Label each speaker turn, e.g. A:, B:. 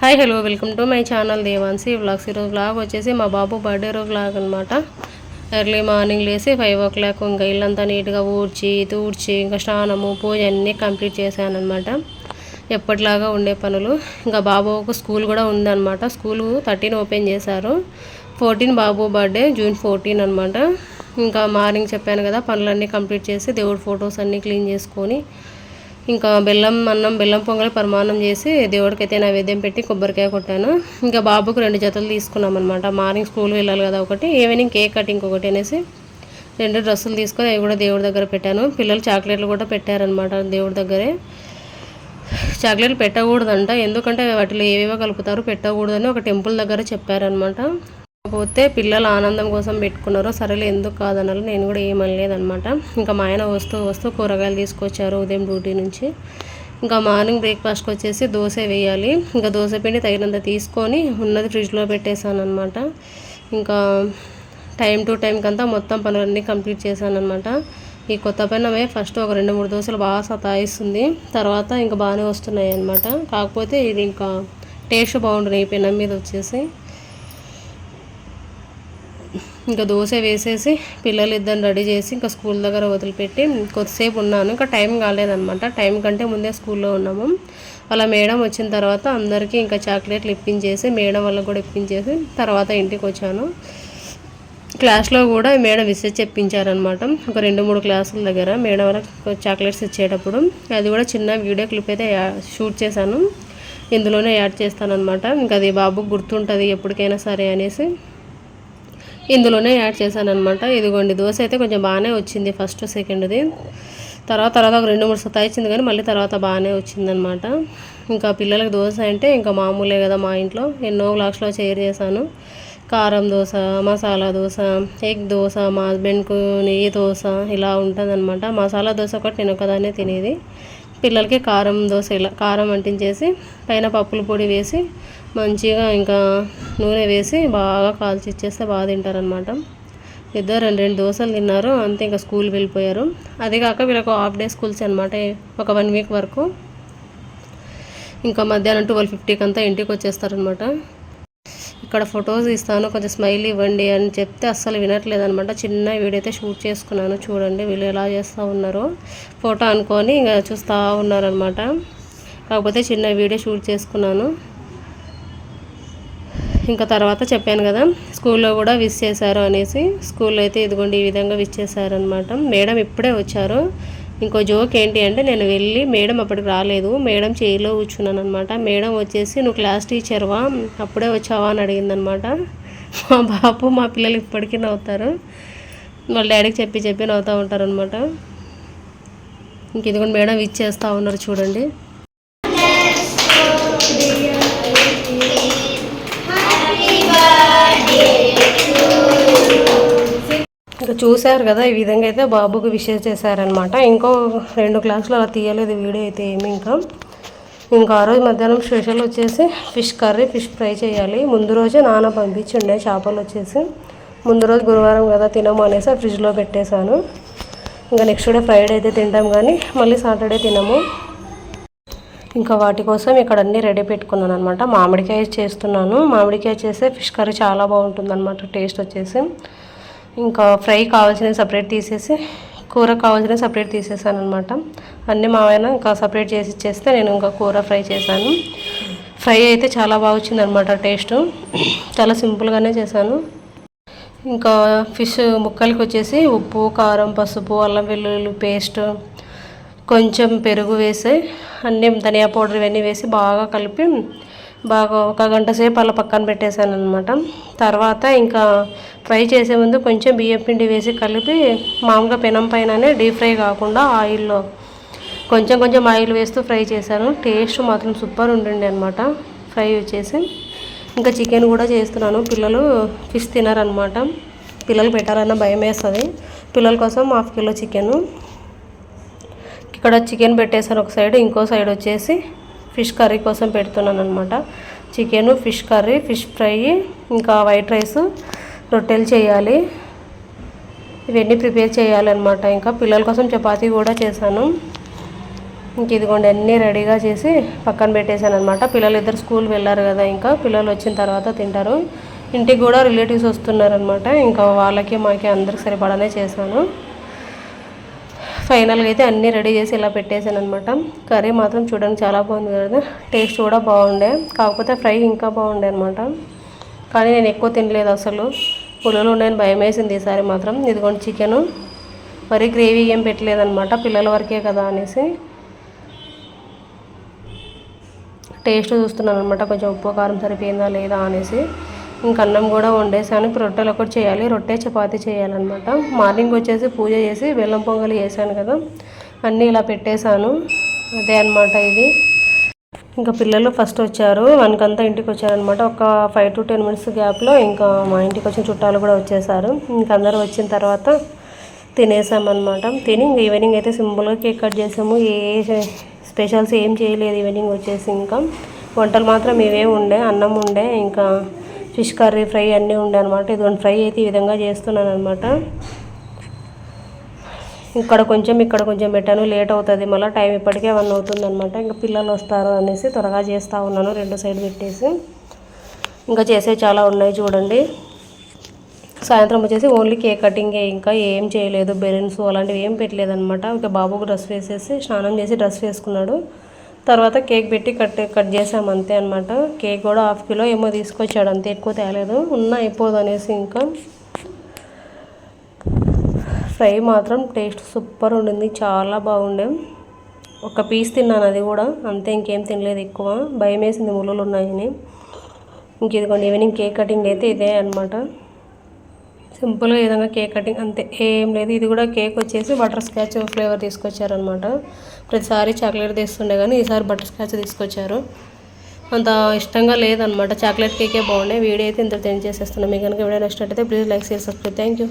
A: Hi hello welcome to my channel Devansi vlogs ఈరోజు vlog వచ్చేసి మా బాబు బర్త్డే రోజు వ్లాగ్ అనమాట ఎర్లీ మార్నింగ్ లేసి ఫైవ్ ఓ క్లాక్ ఇంకా ఇల్లంతా నీట్గా ఊడ్చి తూడ్చి ఇంకా స్నానము పూజ అన్నీ కంప్లీట్ చేశానమాట ఎప్పటిలాగా ఉండే పనులు. ఇంకా బాబుకు స్కూల్ కూడా ఉందన్నమాట. స్కూల్ థర్టీన్ ఓపెన్ చేశారు. ఫోర్టీన్ బాబు బర్త్డే జూన్ ఫోర్టీన్ అనమాట ఇంకా మార్నింగ్ చెప్పాను కదా పనులన్నీ కంప్లీట్ చేసి దేవుడి ఫొటోస్ అన్నీ క్లీన్ చేసుకొని ఇంకా బెల్లం అన్నం బెల్లం పొంగలి పరిమాణం చేసి దేవుడికి అయితే నైవేద్యం పెట్టి కొబ్బరికాయ కొట్టాను. ఇంకా బాబుకు రెండు జతలు తీసుకున్నాం అనమాట మార్నింగ్ స్కూల్ వెళ్ళాలి కదా ఒకటి ఈవినింగ్ కేక్ కటింగ్ ఒకటి అనేసి రెండు డ్రెస్సులు తీసుకొని అవి కూడా దేవుడి దగ్గర పెట్టాను. పిల్లలు చాక్లెట్లు కూడా పెట్టారనమాట దేవుడి దగ్గరే. చాక్లెట్లు పెట్టకూడదంట ఎందుకంటే వాటిలో ఏవేవో కలుపుతారు పెట్టకూడదని ఒక టెంపుల్ దగ్గర చెప్పారనమాట కాకపోతే పిల్లలు ఆనందం కోసం పెట్టుకున్నారు సరేలే ఎందుకు కాదనాలి నేను కూడా ఏమనలేదనమాట ఇంకా మా ఆయన వస్తూ వస్తూ కూరగాయలు తీసుకొచ్చారు ఉదయం డ్యూటీ నుంచి. ఇంకా మార్నింగ్ బ్రేక్ఫాస్ట్కి వచ్చేసి దోశ వేయాలి. ఇంకా దోశ పిండి తగినంత తీసుకొని ఉన్నది ఫ్రిడ్జ్లో పెట్టేశాను అనమాట ఇంకా టైం టు టైంకి అంతా మొత్తం పనులన్నీ కంప్లీట్ చేశాను అనమాట ఈ కొత్త పెన్నమే ఫస్ట్ ఒక రెండు మూడు దోశలు బాగా సతాయిస్తుంది. తర్వాత ఇంకా బాగానే వస్తున్నాయి అనమాట కాకపోతే ఇది ఇంకా టేస్ట్ బాగుంటుంది ఈ పెనం మీద వచ్చేసి. ఇంకా దోశ వేసేసి పిల్లలు ఇద్దరు రెడీ చేసి ఇంకా స్కూల్ దగ్గర వదిలిపెట్టి కొద్దిసేపు ఉన్నాను. ఇంకా టైం కాలేదనమాట టైం కంటే ముందే స్కూల్లో ఉన్నాము. అలా మేడం వచ్చిన తర్వాత అందరికీ ఇంకా చాక్లెట్లు ఇప్పించేసి మేడం వల్ల కూడా ఇప్పించేసి తర్వాత ఇంటికి వచ్చాను. క్లాస్లో కూడా మేడం విసేజ్ చెప్పించారనమాట ఒక రెండు మూడు క్లాసుల దగ్గర మేడం వాళ్ళకి చాక్లెట్స్ ఇచ్చేటప్పుడు. అది కూడా చిన్న వీడియో క్లిప్ అయితే షూట్ చేశాను. ఇందులోనే యాడ్ చేస్తానమాట ఇంకా అది బాబుకు గుర్తుంటుంది ఎప్పటికైనా సరే అనేసి. ఇందులోనే యాడ్ చేశాను అనమాట ఇదిగోండి దోశ అయితే కొంచెం బాగానే వచ్చింది ఫస్ట్ సెకండ్ది. తర్వాత తర్వాత ఒక రెండు మూడు సతాయిచ్చింది కానీ మళ్ళీ తర్వాత బాగానే వచ్చిందనమాట ఇంకా పిల్లలకి దోశ అంటే ఇంకా మామూలే కదా మా ఇంట్లో. ఎన్నో గ్లాసులో షేర్ చేశాను. కారం దోశ మసాలా దోశ ఎగ్ దోశ మా హస్బెండ్కు నెయ్యి దోశ ఇలా ఉంటుందన్నమాట. మసాలా దోశ ఒకటి నేను ఒకదాన్నే తినేది. పిల్లలకి కారం దోశ ఇలా కారం అంటించేసి పైన పప్పుల పొడి వేసి మంచిగా ఇంకా నూనె వేసి బాగా కాల్చి ఇచ్చేస్తే బాగా తింటారనమాట ఇద్దరు రెండు రెండు దోశలు తిన్నారు అంతే ఇంకా స్కూల్కి వెళ్ళిపోయారు. అదే కాక వీళ్ళకు హాఫ్ డే స్కూల్స్ అనమాట ఒక వన్ వీక్ వరకు. ఇంకా మధ్యాహ్నం ట్వెల్వ్ ఫిఫ్టీకి అంతా ఇంటికి వచ్చేస్తారనమాట ఇక్కడ ఫొటోస్ ఇస్తాను కొంచెం స్మైల్ ఇవ్వండి అని చెప్తే అస్సలు వినట్లేదనమాట. చిన్న వీడియో అయితే షూట్ చేసుకున్నాను చూడండి వీళ్ళు ఎలా చేస్తూ ఉన్నారో. ఫోటో అనుకొని ఇంకా చూస్తూ ఉన్నారనమాట. కాకపోతే చిన్న వీడియో షూట్ చేసుకున్నాను. ఇంకా తర్వాత చెప్పాను కదా స్కూల్లో కూడా విష్ చేశారు అనేసి. స్కూల్లో అయితే ఇదిగోండి ఈ విధంగా విష్ చేశారనమాట. మేడం ఇప్పుడే వచ్చారు. ఇంకో జోక్ ఏంటి అంటే నేను వెళ్ళి మేడం అప్పటికి రాలేదు. మేడం చేయిలో కూర్చున్నాను అనమాట మేడం వచ్చేసి నువ్వు క్లాస్ టీచర్వా అప్పుడే వచ్చావా? అని అడిగిందనమాట మా బాపు మా పిల్లలు ఇప్పటికీ నవ్వుతారు. వాళ్ళ డాడీకి చెప్పి చెప్పి నవ్వుతూ ఉంటారనమాట ఇంక ఇదిగోండి మేడం ఇచ్చేస్తూ ఉన్నారు చూడండి. ఇంకా చూశారు కదా ఈ విధంగా అయితే బాబుకి విషయం చేశారనమాట ఇంకో రెండు క్లాసులు అలా తీయలేదు వీడియో అయితే ఏమి ఇంకా. ఇంకా ఆ రోజు మధ్యాహ్నం స్పెషల్ వచ్చేసి ఫిష్ కర్రీ ఫిష్ ఫ్రై చేయాలి. ముందు రోజే నాన్న పంపించిండే చేపలు వచ్చేసి. ముందు రోజు గురువారం కదా తినము అనేసి ఫ్రిడ్జ్లో పెట్టేశాను. ఇంకా నెక్స్ట్ డే ఫ్రైడే అయితే తింటాం కానీ మళ్ళీ సాటర్డే తినము. ఇంకా వాటి కోసం ఇక్కడ అన్నీ రెడీ పెట్టుకున్నాను అనమాట మామిడికాయ చేస్తున్నాను. మామిడికాయ చేస్తే ఫిష్ కర్రీ చాలా బాగుంటుంది అనమాట టేస్ట్ వచ్చేసి. ఇంకా ఫ్రై కావాల్సినవి సపరేట్ తీసేసి కూర కావాల్సినవి సపరేట్ తీసేసాను అనమాట అన్నీ మావైన ఇంకా సపరేట్ చేసి ఇచ్చేస్తే నేను ఇంకా కూర ఫ్రై చేశాను. ఫ్రై అయితే చాలా బాగా వచ్చింది అనమాట టేస్ట్. చాలా సింపుల్గానే చేశాను. ఇంకా ఫిష్ ముక్కలకి వచ్చేసి ఉప్పు కారం పసుపు అల్లం వెల్లుల్లి పేస్ట్ కొంచెం పెరుగు వేసి అన్నీ ధనియా పౌడర్ ఇవన్నీ వేసి బాగా కలిపి బాగా ఒక గంట సేపు అలా పక్కన పెట్టేశాను అనమాట తర్వాత ఇంకా ఫ్రై చేసే ముందు కొంచెం బియ్యం పిండి వేసి కలిపి మామూలుగా పెనం పైననే డీప్ ఫ్రై కాకుండా ఆయిల్లో కొంచెం కొంచెం ఆయిల్ వేస్తూ ఫ్రై చేశాను. టేస్ట్ మాత్రం సూపర్ ఉండండి అనమాట ఫ్రై వచ్చేసి ఇంకా చికెన్ కూడా చేస్తున్నాను. పిల్లలు ఫిష్ తినారనమాట పిల్లలు పెట్టాలన్న భయం వేస్తుంది. పిల్లల కోసం హాఫ్ కిలో చికెను. ఇక్కడ చికెన్ పెట్టేశాను ఒక సైడ్ ఇంకో సైడ్ వచ్చేసి ఫిష్ కర్రీ కోసం పెడుతున్నాను అనమాట chicken fish curry fish fry ఇంకా వైట్ రైస్ రొట్టెలు చేయాలి. ఇవన్నీ ప్రిపేర్ చేయాలన్నమాట. ఇంకా పిల్లల కోసం చపాతీ కూడా చేశాను. ఇంక ఇదిగోండి అన్నీ రెడీగా చేసి పక్కన పెట్టేశాను అనమాట పిల్లలు ఇద్దరు స్కూల్ వెళ్ళారు కదా ఇంకా పిల్లలు వచ్చిన తర్వాత తింటారు. ఇంటికి కూడా రిలేటివ్స్ వస్తున్నారనమాట ఇంకా వాళ్ళకి మాకి అందరికి సరిపడానే చేశాను. ఫైనల్గా అయితే అన్నీ రెడీ చేసి ఇలా పెట్టేశాను అనమాట కర్రీ మాత్రం చూడడానికి చాలా బాగుంది కదా. టేస్ట్ కూడా బాగుండే. కాకపోతే ఫ్రై ఇంకా బాగుండే అనమాట కానీ నేను ఎక్కువ తినలేదు అసలు. పుల్లలు ఉన్నాయని భయం వేసింది ఈసారి మాత్రం. ఇదిగోండి చికెను మరి గ్రేవీ ఏం పెట్టలేదన్నమాట. పిల్లల వరకే కదా అనేసి. టేస్ట్ చూస్తున్నాను అనమాట కొంచెం ఉప్పు కారం సరిపోయిందా లేదా అనేసి. ఇంక అన్నం కూడా వండేసాను. ఇప్పుడు రొట్టెలు ఒకటి చేయాలి. రొట్టె చపాతి చేయాలన్నమాట. మార్నింగ్ వచ్చేసి పూజ చేసి బెల్లం పొంగలి చేశాను కదా. అన్నీ ఇలా పెట్టేశాను. అదే అనమాట ఇది. ఇంకా పిల్లలు ఫస్ట్ వచ్చారు. వానికంతా ఇంటికి వచ్చారనమాట ఒక ఫైవ్ టు టెన్ మినిట్స్ గ్యాప్లో ఇంకా మా ఇంటికి వచ్చిన చుట్టాలు కూడా వచ్చేసారు ఇంక అందరూ వచ్చిన తర్వాత తినేసామన్నమాట. తిని ఇంక ఈవినింగ్ అయితే సింపుల్గా కేక్ కట్ చేసాము. ఏ స్పెషల్స్ ఏం చేయలేదు ఈవినింగ్ వచ్చేసి ఇంకా. వంటలు మాత్రం ఇవే ఉండే. అన్నం ఉండే. ఇంకా ఫిష్ కర్రీ ఫ్రై అన్నీ ఉండే అనమాట ఇదిగోండి ఫ్రై అయితే ఈ విధంగా చేస్తున్నాను అనమాట ఇక్కడ కొంచెం ఇక్కడ కొంచెం పెట్టాను. లేట్ అవుతుంది మళ్ళీ టైం ఇప్పటికే వన్ అవుతుంది అనమాట ఇంకా పిల్లలు వస్తారు అనేసి త్వరగా చేస్తూ ఉన్నాను. రెండు సైడ్ పెట్టేసి. ఇంకా చేసే చాలా ఉన్నాయి చూడండి. సాయంత్రం వచ్చేసి ఓన్లీ కేక్ కటింగే. ఇంకా ఏం చేయలేదు. బెలూన్స్ అలాంటివి ఏం పెట్టలేదు అనమాట ఇంకా బాబుకు డ్రెస్ వేసేసి స్నానం చేసి డ్రెస్ వేసుకున్నాడు. తర్వాత కేక్ పెట్టి కట్ కట్ చేసాం అంతే అనమాట కేక్ కూడా హాఫ్ కిలో ఏమో తీసుకొచ్చాడు అంతే ఎక్కువ తేలేదు. ఉన్న అయిపోదు అనేసి ఇంకా. ఫ్రై మాత్రం టేస్ట్ సూపర్ ఉండింది చాలా బాగుండే. ఒక పీస్ తిన్నాను అది కూడా అంతే ఇంకేం తినలేదు ఎక్కువ. భయం వేసింది ముళ్ళు ఉన్నాయని. ఇంక ఇదిగోండి ఈవినింగ్ కేక్ కటింగ్ అయితే ఇదే అనమాట సింపుల్గా విధంగా కేక్ కటింగ్ అంతే. ఏం లేదు ఇది కూడా కేక్ వచ్చేసి బటర్ స్కాచ్ ఫ్లేవర్ తీసుకొచ్చారనమాట ప్రతిసారి చాక్లెట్ తీస్తుండే కానీ ఈసారి బటర్ స్కాచ్ తీసుకొచ్చారు. అంత ఇష్టంగా లేదనమాట చాక్లెట్ కేకే బాగున్నాయి. వీడియో అయితే ఇంత తెంచేసేస్తున్నాను మీకు కనుక వీడియో నచ్చినట్టయితే ప్లీజ్ లైక్ చేసి సబ్స్క్రైబ్. Thank you